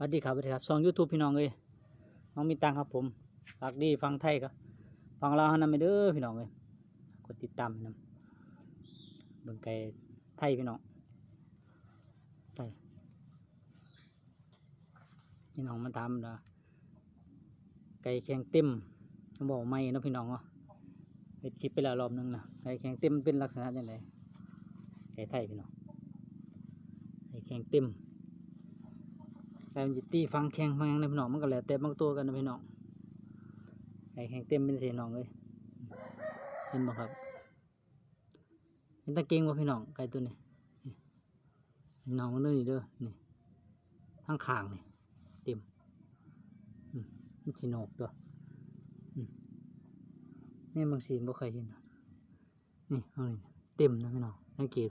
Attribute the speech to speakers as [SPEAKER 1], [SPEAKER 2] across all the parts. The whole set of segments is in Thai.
[SPEAKER 1] สวัสดีครับสวัสดีครับช่องยูทูบพี่น้องเอ้ยน้องมีตังครับผมฝากดีฟังไทยครับฟังลาวหันนำไปเด้อพี่น้องเอ้ยกดติดตามให้นำเบิ่งไก่ไทยพี่น้องไทยพี่น้องมาตามนะไก่แข็งเต็มต้องบอกไม่นะพี่น้องเนาะเป็นคลิปไปแล้วรอบนึงนะไก่แข็งเต็มเป็นลักษณะยังไงไก่ไทยพี่น้องไก่แข็งเต็ม ไก่มันจิตี้ฟังแข็งฟังยังในพี่น้องมันก็แล้วแต่บางตัวกันนะพี่น้องไก่แข็งเต็มเป็นสีน้องเลยเห็นบ่ครับเห็นตะเกียงบ่พี่น้องไก่ตัวนี้นี่เห็นน้องมันเด้อนี่เด้อนี่ทั้งข้างนี่เต็มอืมมันสีนกตัวอืมนี่บางสีบ่เคยเห็นนี่เอานี่เต็มนะพี่น้องสังเกต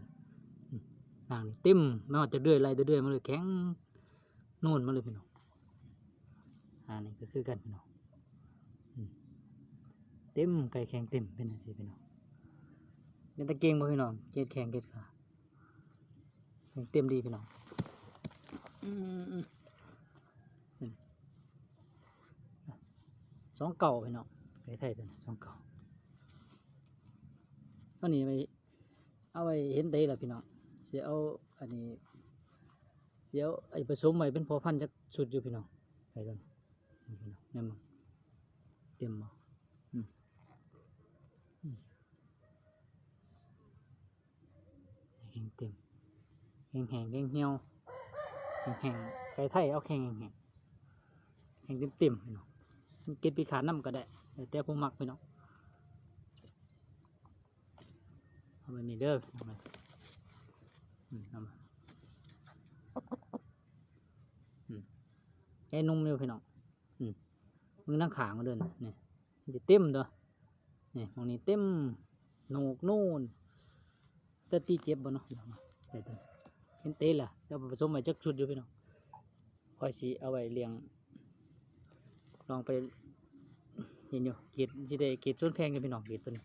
[SPEAKER 1] อืมนางนี่เต็มไม่ว่าจะเดือยอะไรเดือยๆมาเลยแข็ง นู่นมาเลยพี่น้องอันนี้ก็คือกันพี่น้องเต็มไก่แข็งเต็มเป็นอะไรพี่น้องเป็นตะเกียงบ่พี่น้องเกล็ดแข็งเกล็ดขาแข็งเต็มดีพี่น้องสองเก่าพี่น้องไก่ไทยตัวนี้สองเก่าตอนนี้ไปเอาไว้เห็นได้ละพี่น้องเสียเอาอันนี้ เสียวไอ้ผสมไว้เป็นพอพันจักชุดอยู่พี่น้องไปกันนี่พี่น้องแม่นมั้งเต็มบ่อืมอืมแห้งเต็มแห้งแห้งแห้งเหี่ยวแห้งแห้งไก่ไทยเอาแห้งแห้งแห้งแห้งเต็มเต็มพี่น้องมันเก็บปีขาน้ำก็ได้แต่ผู้มักพี่น้องเอาไปนี่เด้อพี่น้องเลยอืมเอามาไอ้นุ่มเร็วพี่น้องอืมมึงนั่งขางมาเดินนี่มันจะเต็มตัวนี่ตรงนี้เต็มโหนกนู่นแต่ตีเจ็บบ่เนาะพี่เนาะแต่ตัวเห็นเตะล่ะแล้วผสมไว้จักชุดอยู่พี่น้องคอยสิเอาไว้เลี้ยง ลองไปเห็นอยู่เกรดสิได้เกรดส่วนแพงอยู่พี่น้องเกรดตัวนี้